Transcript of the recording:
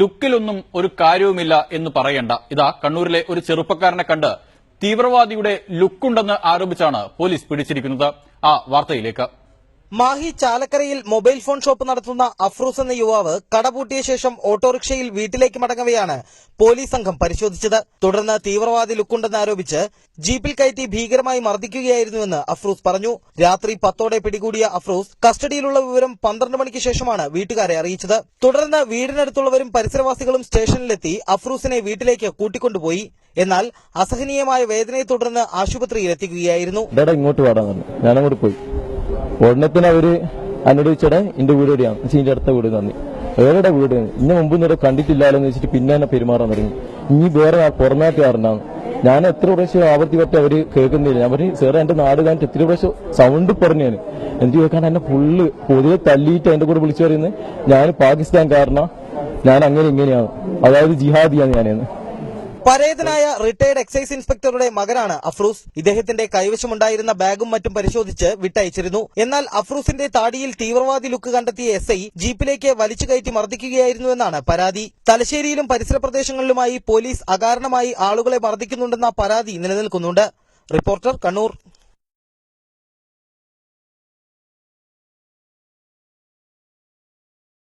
ലുക്കിലൊന്നും ഒരു കാര്യവുമില്ല എന്ന് പറയണ്ട. ഇതാ കണ്ണൂരിലെ ഒരു ചെറുപ്പക്കാരനെ കണ്ട് തീവ്രവാദിയുടെ ലുക്കുണ്ടെന്ന് ആരോപിച്ചാണ് പോലീസ് പിടിച്ചിരിക്കുന്നത്. ആ വാർത്തയിലേക്ക്. മാഹി ചാലക്കരയിൽ മൊബൈൽ ഫോൺ ഷോപ്പ് നടത്തുന്ന അഫ്രൂസ് എന്ന യുവാവ് കടപൂട്ടിയ ശേഷം ഓട്ടോറിക്ഷയിൽ വീട്ടിലേക്ക് മടങ്ങവെയാണ് പോലീസ് സംഘം പരിശോധിച്ചത്. തുടർന്ന് തീവ്രവാദി ലുക്കുണ്ടെന്ന് ആരോപിച്ച് ജീപ്പിൽ കയറ്റി ഭീകരമായി മർദ്ദിക്കുകയായിരുന്നുവെന്ന് അഫ്രൂസ് പറഞ്ഞു. രാത്രി പത്തോടെ പിടികൂടിയ അഫ്രൂസ് കസ്റ്റഡിയിലുള്ള വിവരം പന്ത്രണ്ട് മണിക്ക് ശേഷമാണ് വീട്ടുകാരെ അറിയിച്ചത്. തുടർന്ന് വീടിനടുത്തുള്ളവരും പരിസരവാസികളും സ്റ്റേഷനിലെത്തി അഫ്രൂസിനെ വീട്ടിലേക്ക് കൂട്ടിക്കൊണ്ടുപോയി. എന്നാൽ അസഹനീയമായ വേദനയെ തുടർന്ന് ഡേടാ ഇങ്ങോട്ട് ഉടനത്തിന് അവർ എന്നോട് എന്റെ വീട് എവിടെയാണ്? എന്റെ അടുത്ത വീട് നന്ദി വേറെ വീട്? ഇന്നെ മുമ്പ് ഇവിടെ കണ്ടിട്ടില്ലാലോ എന്ന് വെച്ചിട്ട് പിന്നെ എന്നെ പെരുമാറാൻ തുടങ്ങി. ഇനി വേറെ പുറമേക്കാരനാണ് ഞാൻ എത്ര പ്രാവശ്യം ആവർത്തി പറ്റി അവർ കേൾക്കുന്നില്ല. അവർ സാറേ എന്റെ നാട് കാണിട്ട് എത്ര പ്രാവശ്യം സൗണ്ട് പറഞ്ഞാണ് എനിക്ക് കേൾക്കാൻ എന്നെ ഫുള്ള് പൊതുവെ തല്ലിയിട്ട് എന്റെ കൂടെ വിളിച്ചു പറയുന്നത് ഞാൻ പാകിസ്ഥാൻ കാരണ ഞാൻ അങ്ങനെ ഇങ്ങനെയാണ്. അതായത് ജിഹാദിയാണ് ഞാനെന്ന്. പരേതനായ റിട്ടയർഡ് എക്സൈസ് ഇൻസ്പെക്ടറുടെ മകനാണ് അഫ്രൂസ്. ഇദ്ദേഹത്തിന്റെ കൈവശമുണ്ടായിരുന്ന ബാഗും മറ്റും പരിശോധിച്ച് വിട്ടയച്ചിരുന്നു. എന്നാൽ അഫ്രൂസിന്റെ താടിയിൽ തീവ്രവാദി ലുക്ക് കണ്ടെത്തിയ എസ് ഐ ജീപ്പിലേക്ക് വലിച്ചു കയറ്റി മർദ്ദിക്കുകയായിരുന്നുവെന്നാണ് പരാതി. തലശ്ശേരിയിലും പരിസര പ്രദേശങ്ങളിലുമായി പോലീസ് അകാരണമായി ആളുകളെ മർദ്ദിക്കുന്നുണ്ടെന്ന പരാതി നിലനിൽക്കുന്നുണ്ട്. റിപ്പോർട്ടർ കണ്ണൂർ.